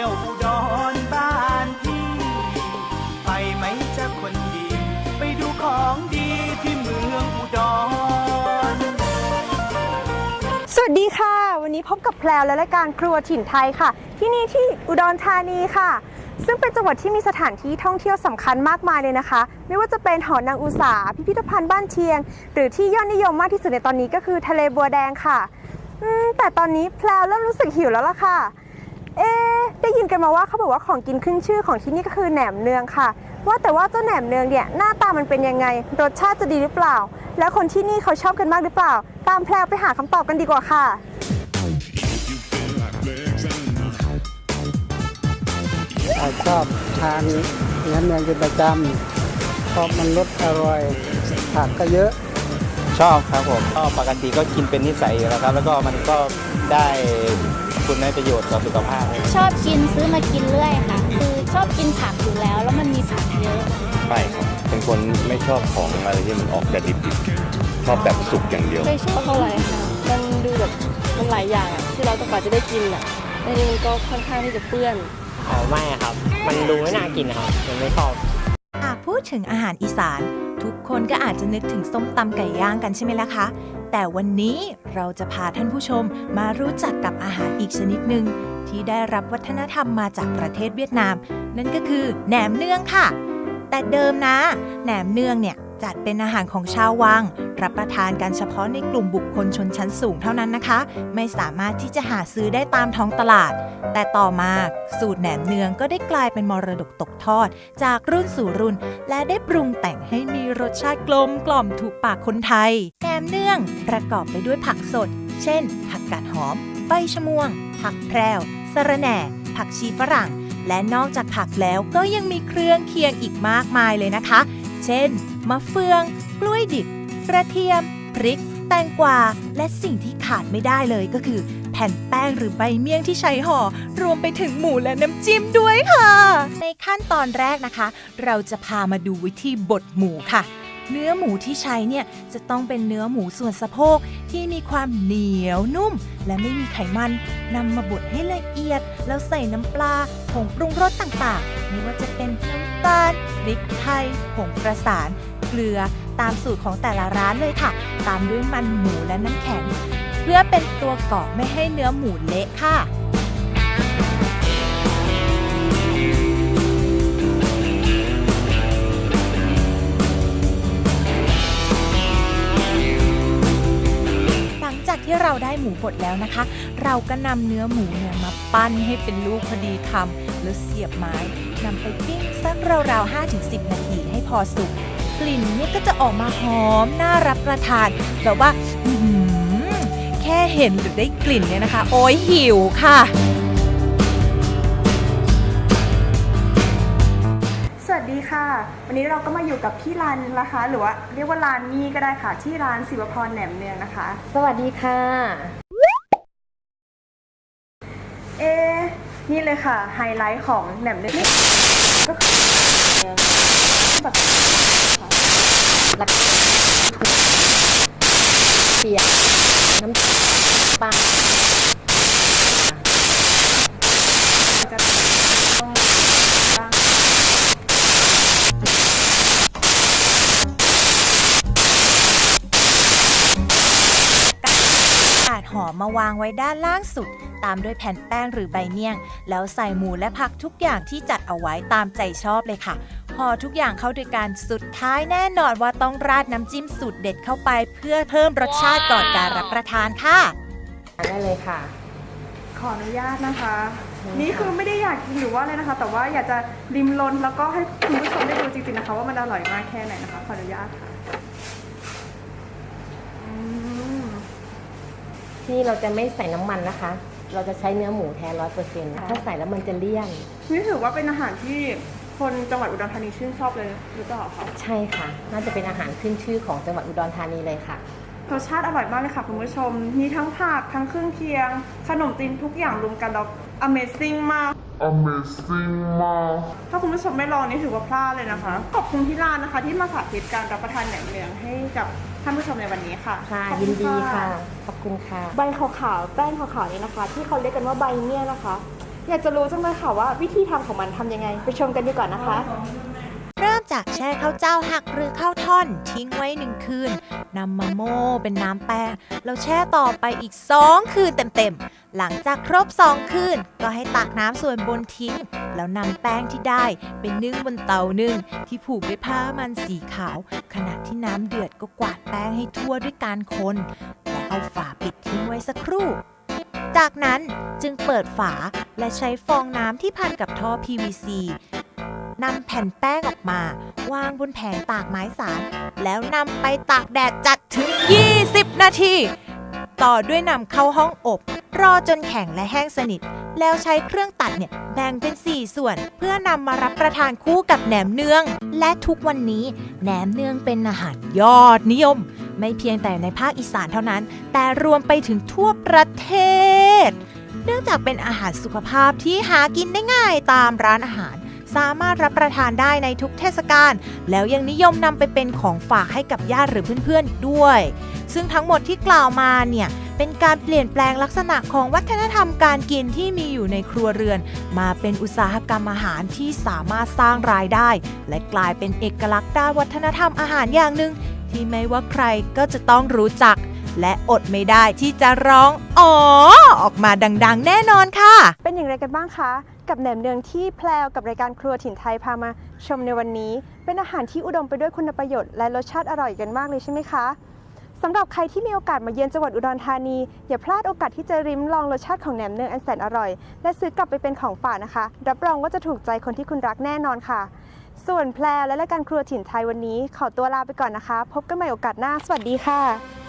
ที่ยวอุดรบ้านพี่ ไปไหมจะคนดี ไปดูของดีที่เมืองอุดร สวัสดีค่ะ วันนี้พบกับแพลวและรายการครัวถิ่นไทยค่ะ ที่นี่ที่อุดรธานีค่ะ ซึ่งเป็นจังหวัดที่มีสถานที่ท่องเที่ยวสำคัญมากมายเลยนะคะ ไม่ว่าจะเป็นหอนางอุสาพิพิธภัณฑ์บ้านเชียง หรือที่ยอดนิยมมากที่สุดในตอนนี้ก็คือทะเลบัวแดงค่ะแต่ตอนนี้แพลวเริ่มรู้สึกหิวแล้วล่ะค่ะ เอ๊ะได้ยินกันมาว่าเขาบอกว่าของกินขึ้นชื่อของที่นี่ก็คือแหนมเนืองค่ะ ว่าแต่ว่าเจ้าแหนมเนืองเนี่ยหน้าตามันเป็นยังไง รสชาติจะดีหรือเปล่า แล้วคนที่นี่เขาชอบกันมากหรือเปล่า ตามแพลวไปหาคำตอบกันดีกว่าค่ะเราชอบทานเนื้อเนืองเป็นประจำเพราะมันรสอร่อยผักก็เยอะชอบครับผมก็ปกติก็กินเป็นนิสัยอยู่แล้วครับ แล้วก็มันก็ได้ คุณในประโยชน์ต่อสุขภาพชอบกินซื้อมากินเรื่อยค่ะ คือชอบกินผักอยู่แล้ว แล้วมันมีผักเยอะไม่ครับเป็นคนไม่ชอบของอะไรที่มันออกจะดิบๆชอบแบบสุกอย่างเดียว ไม่ชอบเท่าไหร่ค่ะมันดูแบบมันหลายอย่างอะที่เราต้องการจะได้กินอะในนี้มันก็ค่อนข้างที่จะเปื้อนอ๋อไม่ครับ มันดูไม่น่ากินนะครับมันไม่ชอบหากพูดถึงอาหารอีสาน ทุกคนก็อาจจะนึกถึงส้มตำไก่ย่างกันใช่ไหมล่ะคะ แต่วันนี้เราจะพาท่านผู้ชมมารู้จักกับอาหารอีกชนิดหนึ่งที่ได้รับวัฒนธรรมมาจากประเทศเวียดนาม นั่นก็คือแหนมเนืองค่ะ แต่เดิมนะ แหนมเนืองเนี่ย จัดเป็นอาหารของชาววัง รับประทานกันเฉพาะในกลุ่มบุคคลชนชั้นสูงเท่านั้นนะคะ ไม่สามารถที่จะหาซื้อได้ตามท้องตลาด แต่ต่อมาสูตรแหนมเนืองก็ได้กลายเป็นมรดกตกทอด จากรุ่นสู่รุ่น และได้ปรุงแต่งให้มีรสชาติกลมกล่อมถูกปากคนไทยแหนมเนืองประกอบไปด้วยผักสด เช่น ผักกาดหอม ใบชะมวง ผักแพรวสะระแหน่ ผักชีฝรั่ง และนอกจากผักแล้วก็ยังมีเครื่องเคียงอีกมากมายเลยนะคะ เช่น มะเฟือง กล้วยดิบ กระเทียม พริก แตงกวา และสิ่งที่ขาดไม่ได้เลยก็คือ แผ่นแป้งหรือใบเมี่ยงที่ใช้ห่อ รวมไปถึงหมูและน้ำจิ้มด้วยค่ะ ในขั้นตอนแรกนะคะ เราจะพามาดูวิธีบดหมูค่ะเนื้อหมูที่ใช้เนี่ยจะต้องเป็นเนื้อหมูส่วนสะโพกที่มีความเหนียวนุ่ม และไม่มีไขมันนำมาบดให้ละเอียด แล้วใส่น้ำปลาผงปรุงรสต่างๆ ไม่ว่าจะเป็นน้ำตาลพริกไทยผงประสาน เกลือ ตามสูตรของแต่ละร้านเลยค่ะ ตามด้วยมันหมูและน้ำแข็ง เพื่อเป็นตัวเกาะไม่ให้เนื้อหมูเละค่ะหลังจากที่เราได้หมูบดแล้วนะคะ เราก็นำเนื้อหมูเนี่ยมาปั้นให้เป็นลูกพอดีคำแล้วเสียบไม้นำไปปิ้งสักราวๆ5-10 นาทีให้พอสุก กลิ่นเนี่ยก็จะออกมาหอมน่ารับประทานแบบว่าอื้อหือแค่เห็นหรือได้กลิ่นเนี่ยนะคะ โอ้ยหิวค่ะสวัสดีค่ะ วันนี้เราก็มาอยู่กับพี่รันนะคะ หรือว่าเรียกว่าร้านมี่ก็ได้ค่ะ ที่ร้านศิวพรแหนมเนืองนะคะ สวัสดีค่ะ เอ๊ะนี่เลยค่ะ ไฮไลท์ของแหนมเนืองก็คือแบบ เปียก น้ำปลาจะต้องบ้างาดหอมมาวางไว้ด้านล่างสุด ตามด้วยแผ่นแป้งหรือใบเมี่ยง แล้วใส่หมูและผักทุกอย่างที่จัดเอาไว้ตามใจชอบเลยค่ะ อทุกอย่างเข้าด้วยกันสุดท้ายแน่นอนว่าต้องราดน้ำจิ้มสูตรเด็ดเข้าไป เพื่อเพิ่มรสชาติก่อนการรับประทานค่ะ ได้เลยค่ะ ขออนุญาตนะคะ นี่คือไม่ได้อยากกินหรือว่าอะไรนะคะ แต่ว่าอยากจะริมรนแล้วก็ให้คุณผู้ชมได้ดูจริงๆนะคะ ว่ามันอร่อยมากแค่ไหนนะคะ ขออนุญาตค่ะอืมที่เราจะไม่ใส่น้ำมันนะคะ เราจะใช้เนื้อหมูแท้ร้อยเปอร์เซ็นต์ถ้าใส่แล้วมันจะเลี่ยน นี่ถือว่าเป็นอาหารที่ คนจังหวัดอุดรธานีชื่นชอบเลยหรือเปล่าคะใช่ค่ะ น่าจะเป็นอาหารขึ้นชื่อของจังหวัดอุดรธานีเลยค่ะ รสชาติอร่อยมากเลยค่ะคุณผู้ชม มีทั้งผักทั้งเครื่องเคียง ขนมจีนทุกอย่างรวมกันแล้ว Amazing มาก Amazing มากถ้าคุณผู้ชมไม่ลองนี่ถือว่าพลาดเลยนะคะ ขอบคุณที่ร้านนะคะ ที่มาสาธิตการรับประทานแหนมเนืองให้กับท่านผู้ชมในวันนี้ค่ะค่ะขอบยิณนดีค่ะ ขอบคุณค่ะ ใบขาวๆแป้งขาวๆนี้นะคะ ที่เขาเรียกกันว่าใบเมี่ยงนะคะ อยากจะรู้จังเลยค่ะว่าวิธีทำของมันทำยังไง ไปชมกันดีกว่านะคะ เริ่มจากแช่ข้าวเจ้าหักหรือข้าวท่อน ทิ้งไว้หนึ่งคืนนำมาโม่เป็นน้ำแป้งแล้วแช่ต่อไปอีก 2 คืนเต็มๆ หลังจากครบ 2 คืน ก็ให้ตักน้ำส่วนบนทิ้ง แล้วนำแป้งที่ได้ไปนึ่งบนเตานึ่ง ที่ผูกด้วยผ้ามันสีขาว ขณะที่น้ำเดือดก็กวาดแป้งให้ทั่วด้วยการคน และเอาฝาปิดทิ้งไว้สักครู่ จากนั้นจึงเปิดฝาและใช้ฟองน้ำที่พันกับท่อ PVC นำแผ่นแป้งออกมา วางบนแผงตากไม้สาร แล้วนำไปตากแดดจัดถึง 20 นาที ต่อด้วยนำเข้าห้องอบ รอจนแข็งและแห้งสนิท แล้วใช้เครื่องตัดเนี่ยแบ่งเป็น 4 ส่วน เพื่อนำมารับประทานคู่กับแหนมเนือง และทุกวันนี้แหนมเนืองเป็นอาหารยอดนิยม ไม่เพียงแต่ในภาคอีสานเท่านั้น แต่รวมไปถึงทั่วประเทศ เนื่องจากเป็นอาหารสุขภาพที่หากินได้ง่ายตามร้านอาหาร สามารถรับประทานได้ในทุกเทศกาลแล้วยังนิยมนำไปเป็นของฝากให้กับญาติหรือเพื่อนๆอีกด้วย ซึ่งทั้งหมดที่กล่าวมาเนี่ยเป็นการเปลี่ยนแปลงลักษณะของวัฒนธรรมการกินที่มีอยู่ในครัวเรือน มาเป็นอุตสาหกรรมอาหารที่สามารถสร้างรายได้ และกลายเป็นเอกลักษณ์ด้านวัฒนธรรมอาหารอย่างหนึ่ง ที่ไม่ว่าใครก็จะต้องรู้จัก และอดไม่ได้ที่จะร้อง อ๋อ ออกมาดังๆ แน่นอนค่ะ เป็นอย่างไรกันบ้างคะ กับแหนมเนืองที่แพลวกับรายการครัวถิ่นไทยพามาชมในวันนี้ เป็นอาหารที่อุดมไปด้วยคุณประโยชน์และรสชาติอร่อยกันมากเลยใช่ไหมคะสำหรับใครที่มีโอกาสมาเยือนจังหวัดอุดรธานี อย่าพลาดโอกาสที่จะริมลองรสชาติของแหนมเนืองอันแสนอร่อย และซื้อกลับไปเป็นของฝากนะคะ รับรองว่าจะถูกใจคนที่คุณรักแน่นอนค่ะ ส่วนแพลวและรายการครัวถิ่นไทยวันนี้ ขอตัวลาไปก่อนนะคะ พบกันใหม่โอกาสหน้า สวัสดีค่ะ